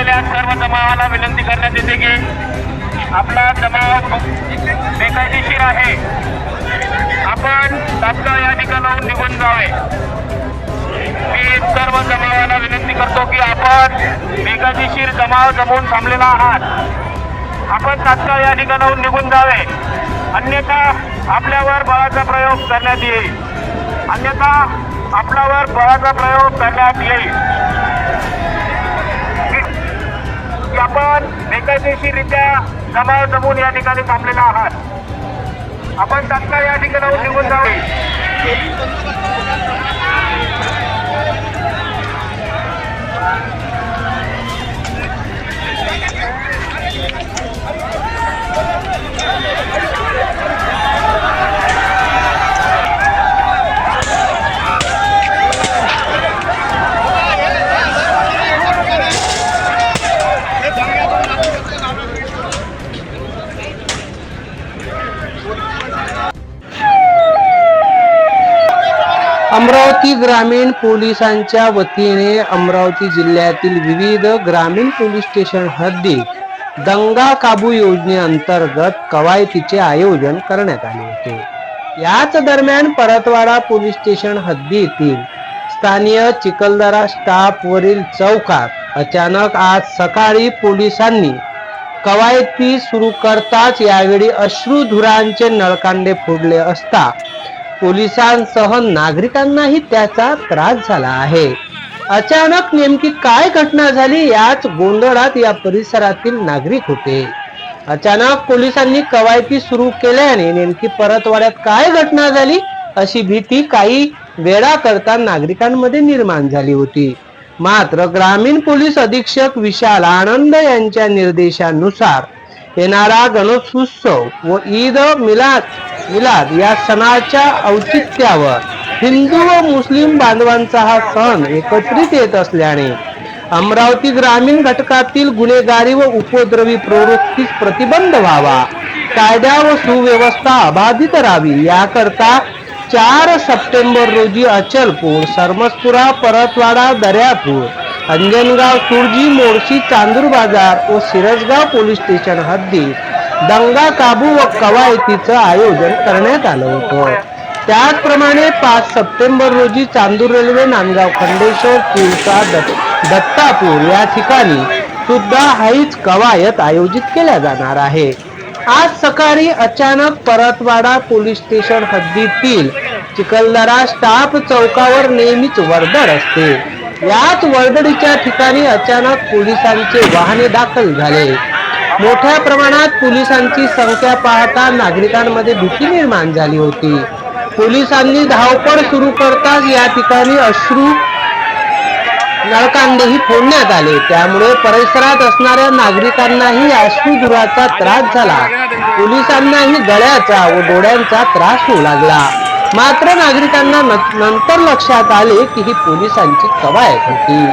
असलेल्या सर्व जमावाला विनंती करण्यात येते की आपला जमाव बेकायदेशीर आहे. आपण तात्काळ या ठिकाणाहून निघून जावे. मी सर्व जमावाला विनंती करतो की आपण बेकायदेशीर जमाव जमवून थांबलेला आहात. आपण तात्काळ या ठिकाणाहून निघून जावे. अन्यथा आपल्यावर बळाचा प्रयोग करण्यात येईल. अन्यथा आपल्यावर बळाचा प्रयोग करण्यात येईल की आपण बेकायदेशीरित्या जमाव जमून या ठिकाणी थांबलेला आहात. आपण तात्काळ या ठिकाणाहून निघून जावे. अमरावती ग्रामीण पोलिसांच्या वतीने अमरावती जिल्ह्यातील विविध ग्रामीण पोलीस स्टेशन हद्दीत दंगा काबू योजनेअंतर्गत कवायतीचे आयोजन करण्यात आले होते. याच दरम्यान परतवाडा पोलीस स्टेशन हद्दीतील स्थानीय चिखलदरा स्टाफवरील चौकात अचानक आज सकाळी पोलिसांनी कवायती सुरू करताच यावेळी अश्रुधुरांचे नळकांडे फोडले असता पोलिसांसह नागरिकांनाही त्याचा त्रास झाला आहे. अचानक नेमकी काय घटना झाली याच गोंधळात या परिसरातील नागरिक होते. अचानक पोलिसांनी कवायती सुरू केल्याने नेमकी परतवाड्यात काय घटना झाली अशी भीती काही वेळा करता नागरिकांमध्ये निर्माण झाली होती. मात्र ग्रामीण पोलीस अधीक्षक विशाल आनंद यांच्या निर्देशानुसार येणारा गणेशोत्सव व ईद मिलाद मिलाद या सणाच्या औचित्यावर हिंदू व मुस्लिम बांधवांचा हा सण एकत्रित येत असल्याने अमरावती ग्रामीण घटकातील गुन्हेगारी व उपद्रवी प्रवृत्तीस प्रतिबंध व्हावा. कायदा व सुव्यवस्था अबाधित राहावी. याकरता चार सप्टेंबर रोजी अचलपूर सरमसपुरा परतवाडा दर्यापूर अंजनगाव सुरजी मोर्शी चांदूर बाजार व सिरसगाव पोलीस स्टेशन हद्दीत दंगा काबू व कवायतीचं आयोजन करण्यात आलं होतं. त्याचप्रमाणे पाच सप्टेंबर रोजी चांदूर रेल्वे नांदगाव खंडेश्वर तिवसा दत्त- दत्तापूर या ठिकाणी सुद्धा हाईच कवायत आयोजित केल्या जाणार आहे. आज सकाळी अचानक परतवाडा पोलीस स्टेशन हद्दीतील चिखलदरा स्टाफ चौकावर नेहमीच वर्दळ असते. याच वर्दळीच्या ठिकाणी अचानक पोलिसांचे वाहने दाखल झाले. मोठ्या प्रमाणात पोलिसांची संख्या पाहता नागरिकांमध्ये भीती निर्माण झाली होती. पोलिसांनी धावपळ सुरू करताच या ठिकाणी अश्रू नळकांडेही फोडण्यात आले. त्यामुळे परिसरात असणाऱ्या नागरिकांनाही अश्रुधुराचा त्रास झाला. पोलिसांनाही गळ्याचा व डोळ्यांचा त्रास होऊ लागला. मात्र नागरिकांना नंतर लक्षात आले की ही पोलिसांची कवायत होती.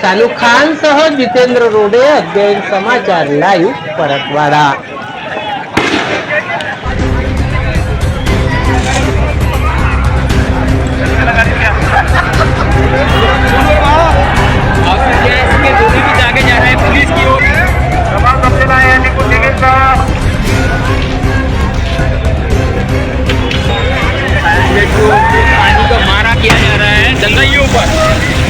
सानू खान सह जितेंद्र रोडे अध्ययन समाचार लाईव्ह परतवाडा. 加油吧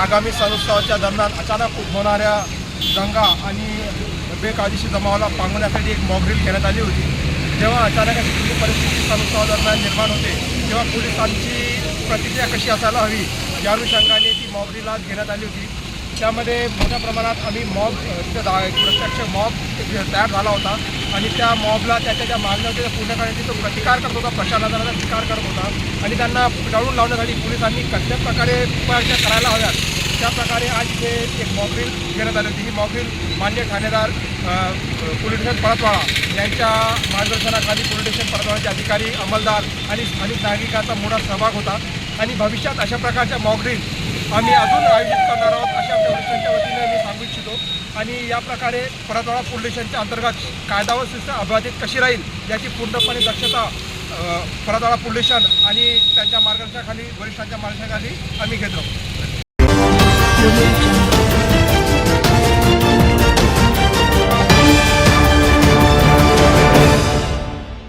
आगामी सणोत्सवाच्या दरम्यान अचानक उद्भवणाऱ्या दंगा आणि बेकायदेशीर जमावाला पांगवण्यासाठी एक मॉकड्रील घेण्यात आली होती. जेव्हा अचानक अशी कुठली परिस्थिती सणोत्सवादरम्यान निर्माण होते तेव्हा पोलिसांची प्रतिक्रिया कशी असायला हवी या अनुषंगाने ती मॉकड्रिल आज घेण्यात आली होती. त्यामध्ये मोठ्या प्रमाणात आम्ही मॉब दा प्रत्यक्ष मॉब एक तयार झाला होता. आणि त्या मॉबला त्याच्या ज्या मागण्या होत्या त्या पूर्ण करण्याची तो प्रतिकार करत होता प्रशासनाचा प्रतिकार करत होता. आणि त्यांना डाळून लावण्यासाठी पोलिसांनी कसल्या प्रकारे उपाययोजना करायला हव्यात. त्या प्रकारे आज इथे एक मॉकड्रिल घेण्यात आली होती. ही मॉकड्रिल मान्य ठाणेदार पोलीस स्टेशन परतवाडा यांच्या मार्गदर्शनाखाली पोलीस स्टेशन परतवाडाचे अधिकारी अंमलदार आणि स्थानिक नागरिकांचा मोठा सहभाग होता. आणि भविष्यात अशा प्रकारच्या मॉकड्रिल आम्ही अजून आयोजित करणार आहोत अशा आमच्या वतीने मी सांगू इच्छितो. आणि या प्रकारे परतवाडा पोलीस अंतर्गत कायदा व शिस्त अबाधित कशी राहील याची पूर्णपणे दक्षता परतवाडा पोलीस आणि त्यांच्या मार्गदर्शनाखाली वरिष्ठांच्या मार्गदर्शनाखाली आम्ही घेत राहू